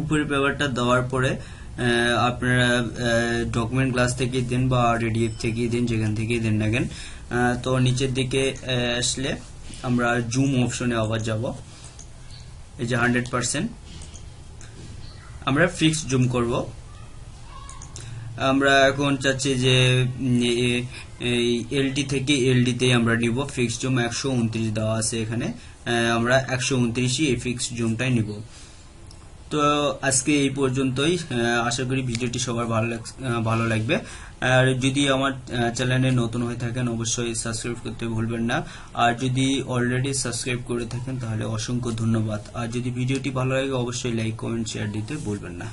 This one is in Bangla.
উপরের পেপারটা দেওয়ার পরে আপনারা ডকুমেন্ট ক্লাস থেকে দেন বা রেডিএফ থেকেই দেন, যেখান থেকেই দেন না কেন। তো নিচের দিকে আসলে আমরা জুম অপশনে আবার যাব। এই যে হান্ড্রেড পার্সেন্ট আমরা ফিক্স জুম করব। আমরা এখন চাচ্ছি যে এলডি থেকে এলডি তে আমরা নিব। ফিক্স জুম একশো উনত্রিশ দেওয়া আছে এখানে। আমরা একশো উনত্রিশই এই ফিক্স জুমটাই নিব। তো আজকে এই পর্যন্তই। আশা করি ভিডিওটি সবার ভালো ভালো লাগবে। আর যদি আমার চ্যানেলে নতুন হয়ে থাকেন, অবশ্যই সাবস্ক্রাইব করতে ভুলবেন না। আর যদি অলরেডি সাবস্ক্রাইব করে থাকেন, তাহলে অসংখ্য ধন্যবাদ। আর যদি ভিডিওটি ভালো লাগে, অবশ্যই লাইক, কমেন্ট শেয়ার দিতে ভুলবেন না।